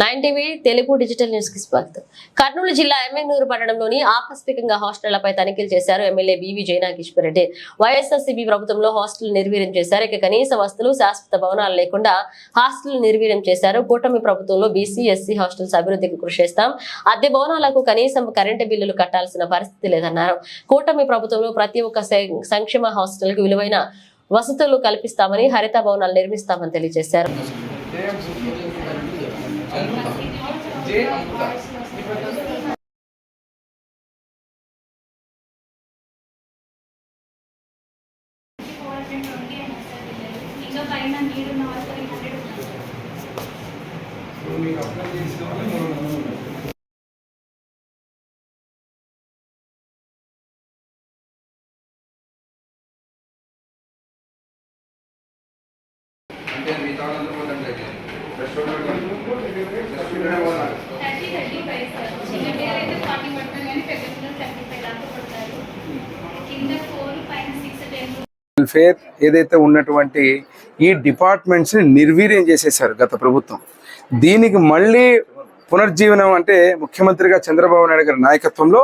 Nine TV Telugu digital న్యూస్కి స్వాగతం. కర్నూలు జిల్లా ఎంఎన్నూరు పట్టణంలోని ఆకస్మికంగా హాస్టళ్ళపై తనిఖీలు చేశారు MLA B V Jayanageswara Reddy. YSRCP ప్రభుత్వంలో హాస్టల్ నిర్వీర్యం చేశారు. ఇక కనీస వస్తువులు శాశ్వత భవనాలు లేకుండా హాస్టల్ నిర్వీర్యం చేశారు. కూటమి ప్రభుత్వంలో బీసీ ఎస్సీ హాస్టల్స్ అభివృద్ధికి కృషి చేస్తాం. అద్దె భవనాలకు కనీసం కరెంటు బిల్లులు కట్టాల్సిన పరిస్థితి లేదన్నారు. కూటమి ప్రభుత్వంలో ప్రతి ఒక్క సంక్షేమ హాస్టల్కి విలువైన వసతులు కల్పిస్తామని హరిత భవనాలు నిర్మిస్తామని తెలియజేశారు. ఇంకా పైన నీరున్న వాళ్ళు హండ్రెడ్ అంటే మీ తాళంలో పోతుంటే ఫ్రెష్ పోవాలి thirty five sir. చిన్న పిల్లలు అయితే ఫార్టీ పడతారు కానీ పెద్ద పిల్లలు థర్టీ ఫైవ్ దాకా పడతారు. కింద ఫోర్ పైన సిక్స్ టెన్ వెల్ఫేర్ ఏదైతే ఉన్నటువంటి ఈ డిపార్ట్మెంట్స్ని నిర్వీర్యం చేసేశారు గత ప్రభుత్వం. దీనికి మళ్ళీ పునర్జీవనం అంటే ముఖ్యమంత్రిగా చంద్రబాబు నాయుడు గారి నాయకత్వంలో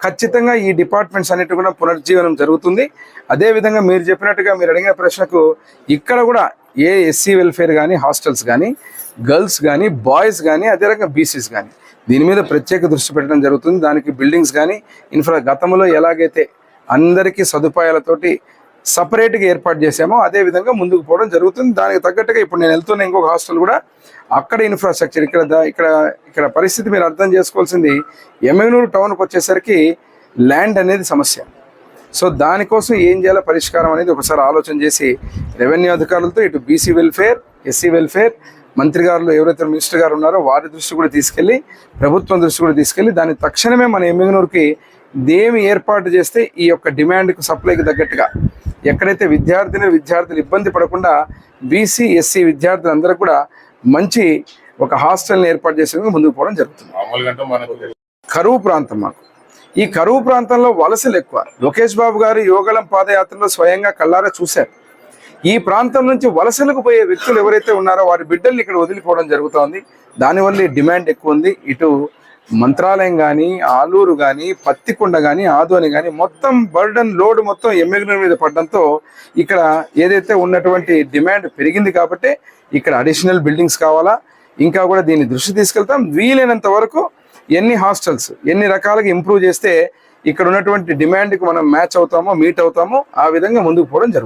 ఖచ్చితంగా ఈ డిపార్ట్మెంట్స్ అన్నిటి కూడా పునర్జీవనం జరుగుతుంది. అదేవిధంగా మీరు చెప్పినట్టుగా మీరు అడిగిన ప్రశ్నకు ఇక్కడ కూడా ఏ ఎస్సీ వెల్ఫేర్ కానీ హాస్టల్స్ కానీ గర్ల్స్ కానీ బాయ్స్ కానీ అదే రకంగా బీసీస్ కానీ దీని మీద ప్రత్యేక దృష్టి పెట్టడం జరుగుతుంది. దానికి బిల్డింగ్స్ కానీ ఇన్ఫ్రా గతంలో ఎలాగైతే అందరికీ సదుపాయాలతోటి సపరేట్గా ఏర్పాటు చేసామో అదే విధంగా ముందుకు పోవడం జరుగుతుంది. దానికి తగ్గట్టుగా ఇప్పుడు నేను వెళ్తున్న ఇంకొక హాస్టల్ కూడా అక్కడ ఇన్ఫ్రాస్ట్రక్చర్ ఇక్కడ ఇక్కడ ఇక్కడ పరిస్థితి మీరు అర్థం చేసుకోవాల్సింది ఎమ్మెనూరు టౌన్కి వచ్చేసరికి ల్యాండ్ అనేది సమస్య. సో దానికోసం ఏం చేయాలో పరిష్కారం అనేది ఒకసారి ఆలోచన చేసి రెవెన్యూ అధికారులతో ఇటు బీసీ వెల్ఫేర్ ఎస్సీ వెల్ఫేర్ మంత్రి గారు ఎవరైతే మినిస్టర్ గారు ఉన్నారో వారి దృష్టి కూడా తీసుకెళ్ళి ప్రభుత్వం దృష్టి కూడా తీసుకెళ్ళి దాన్ని తక్షణమే మన ఎమ్మెగనూరుకి దేమి ఏర్పాటు చేస్తే ఈ యొక్క డిమాండ్కు సప్లైకి తగ్గట్టుగా ఎక్కడైతే విద్యార్థిని విద్యార్థులు ఇబ్బంది పడకుండా బీసీ ఎస్సీ విద్యార్థులందరూ కూడా మంచి ఒక హాస్టల్ని ఏర్పాటు చేసేందుకు ముందుకు పోవడం జరుగుతుంది. కరువు ప్రాంతం మాకు. ఈ కరువు ప్రాంతంలో వలసలు ఎక్కువ. లోకేష్ బాబు గారు యోగళం పాదయాత్రలో స్వయంగా కళ్ళారా చూశారు. ఈ ప్రాంతం నుంచి వలసలకు పోయే వ్యక్తులు ఎవరైతే ఉన్నారో వారి బిడ్డల్ని ఇక్కడ వదిలిపోవడం జరుగుతోంది. దానివల్ల డిమాండ్ ఎక్కువ ఉంది. ఇటు మంత్రాలయం కానీ ఆలూరు కానీ పత్తికొండ కానీ ఆదోని కానీ మొత్తం బర్డన్ లోడ్ మొత్తం ఎమ్మెగ్నర్ మీద పడడంతో ఇక్కడ ఏదైతే ఉన్నటువంటి డిమాండ్ పెరిగింది కాబట్టి ఇక్కడ అడిషనల్ బిల్డింగ్స్ కావాలా ఇంకా కూడా దీన్ని దృష్టి తీసుకెళ్తాం. వీలైనంత వరకు ఎన్ని హాస్టల్స్ ఎన్ని రకాలుగా ఇంప్రూవ్ చేస్తే ఇక్కడ ఉన్నటువంటి డిమాండ్కి మనం మ్యాచ్ అవుతామో మీట్ అవుతామో ఆ విధంగా ముందుకు పోవడం జరుగుతుంది.